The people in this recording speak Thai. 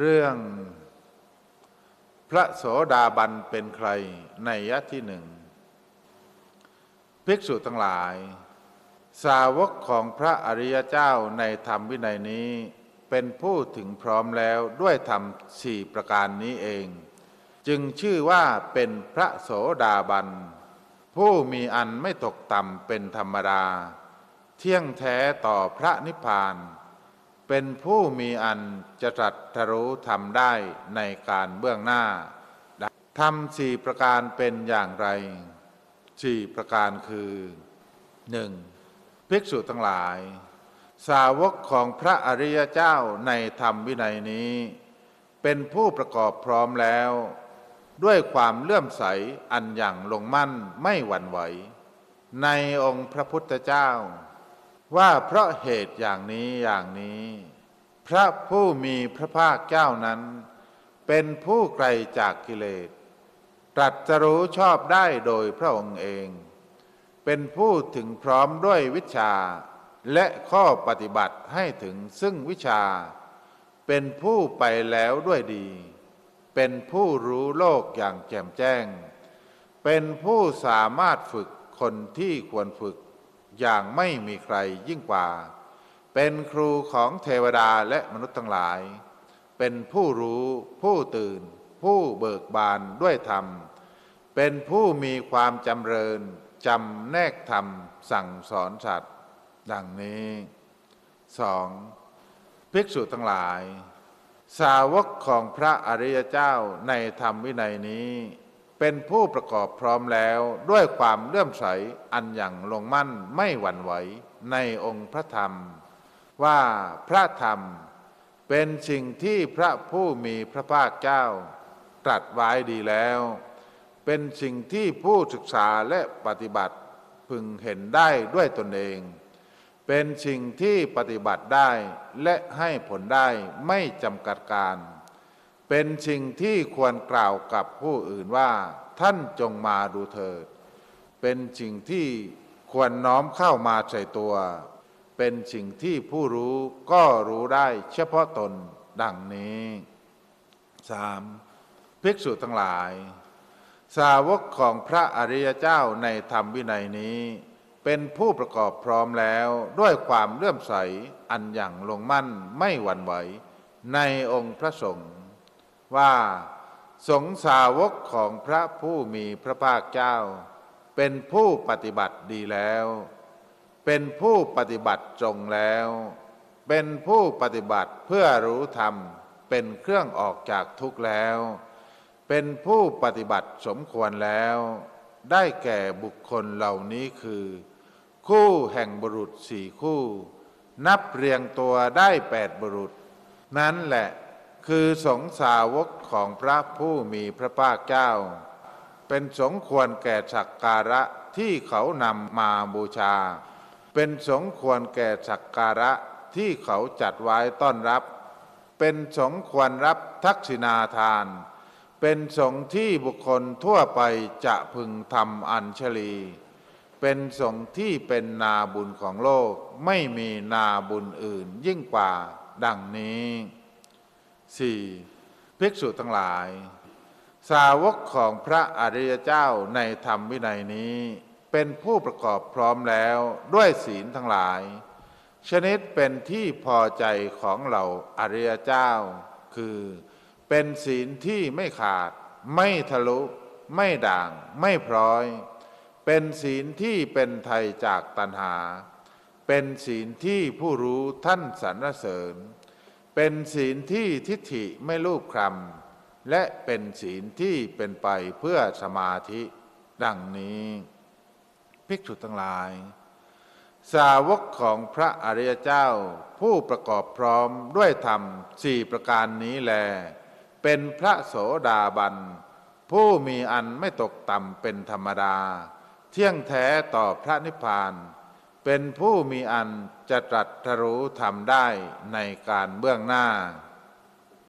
เรื่องพระโสดาบันเป็นใครในยะที่หนึ่งภิกษุทั้งหลาย สาวกของพระอริยเจ้าในธรรมวินัยนี้ เป็นผู้ถึงพร้อมแล้วด้วยธรรมสี่ประการนี้เอง จึงชื่อว่าเป็นพระโสดาบัน ผู้มีอันไม่ตกต่ำเป็นธรรมดา เที่ยงแท้ต่อพระนิพพาน เป็นผู้มีอันจะตรัสรู้ทำได้ในการเบื้องหน้าทำสี่ประการเป็นอย่างไรสี่ประการคือหนึ่งภิกษุทั้งหลาย สาวกของพระอริยเจ้าในธรรมวินัยนี้ เป็นผู้ประกอบพร้อมแล้ว ด้วยความเลื่อมใสอันอย่างลงมั่นไม่หวั่นไหว ในองค์พระพุทธเจ้า ว่าเพราะเหตุอย่างนี้อย่างนี้ พระผู้มีพระภาคเจ้านั้น เป็นผู้ไกลจากกิเลส ตรัสรู้ชอบได้โดยพระองค์เอง เป็นผู้ถึงพร้อมด้วยวิชา และข้อปฏิบัติให้ถึงซึ่งวิชา เป็นผู้ไปแล้วด้วยดี เป็นผู้รู้โลกอย่างแจ่มแจ้ง เป็นผู้สามารถฝึกคนที่ควรฝึก อย่างไม่มีใครยิ่งกว่า เป็นครูของเทวดาและมนุษย์ทั้งหลาย เป็นผู้รู้ผู้ตื่น ผู้เบิกบานด้วยธรรม เป็นผู้มีความจำเริญจำแนกธรรมสั่งสอนสัตว์ ดังนี้สองภิกษุทั้งหลาย สาวกของพระอริยเจ้าในธรรมวินัยนี้ เป็นผู้ประกอบพร้อมแล้วด้วยความเลื่อมใสอันอย่างลงมั่นไม่หวั่นไหวในองค์พระธรรม ว่าพระธรรมเป็นสิ่งที่พระผู้มีพระภาคเจ้า ตรัสไว้ดีแล้ว เป็นสิ่งที่ผู้ศึกษาและปฏิบัติพึงเห็นได้ด้วยตนเอง เป็นสิ่งที่ปฏิบัติได้และให้ผลได้ไม่จำกัดการ เป็นสิ่งที่ควรกล่าวกับผู้อื่นว่า ท่านจงมาดูเถิด เป็นสิ่งที่ควรน้อมเข้ามาใส่ตัว เป็นสิ่งที่ผู้รู้ก็รู้ได้เฉพาะตนดังนี้ 3. ภิกษุทั้งหลาย สาวกของพระอริยเจ้าในธรรมวินัยนี้ เป็นผู้ประกอบพร้อมแล้วด้วยความเลื่อมใสอันอย่างลงมั่นไม่หวั่นไหวในองค์พระสงฆ์ ว่าสงสาวกของพระผู้มีพระภาคเจ้า เป็นผู้ปฏิบัติดีแล้ว เป็นผู้ปฏิบัติจงแล้ว เป็นผู้ปฏิบัติเพื่อรู้ธรรม เป็นเครื่องออกจากทุกข์แล้ว เป็นผู้ปฏิบัติสมควรแล้ว ได้แก่บุคคลเหล่านี้คือ คู่แห่งบุรุษสี่คู่ นับเรียงตัวได้แปดบุรุษ นั้นแหละ คือสงสาวกของพระผู้มีพระภาคเจ้า เป็นสงควรแก่สักการะที่เขานำมาบูชา เป็นสงควรแก่สักการะที่เขาจัดไว้ต้อนรับ เป็นสงควรรับทักษิณาทาน เป็นสงที่บุคคลทั่วไปจะพึงทำอัญชลี เป็นสงที่เป็นนาบุญของโลกไม่มีนาบุญอื่นยิ่งกว่าดังนี้ 4. ภิกษุทั้งหลาย สาวกของพระอริยเจ้าในธรรมวินัยนี้ เป็นผู้ประกอบพร้อมแล้วด้วยศีลทั้งหลาย ชนิดเป็นที่พอใจของเหล่าอริยเจ้า คือเป็นศีลที่ไม่ขาด ไม่ทะลุ ไม่ด่าง ไม่พร้อย เป็นศีลที่เป็นไทยจากตัณหา เป็นศีลที่ผู้รู้ท่านสรรเสริญ เป็นศีลที่ทิฏฐิไม่ลูบคลำและเป็นศีลที่เป็นไปเพื่อสมาธิดังนี้ ภิกษุทั้งหลาย สาวกของพระอริยเจ้า ผู้ประกอบพร้อมด้วยธรรมสี่ประการนี้แล เป็นพระโสดาบัน ผู้มีอันไม่ตกต่ำเป็นธรรมดา เที่ยงแท้ต่อพระนิพพาน เป็นผู้มีอันจะตรัสรู้ทำได้ในการเบื้องหน้า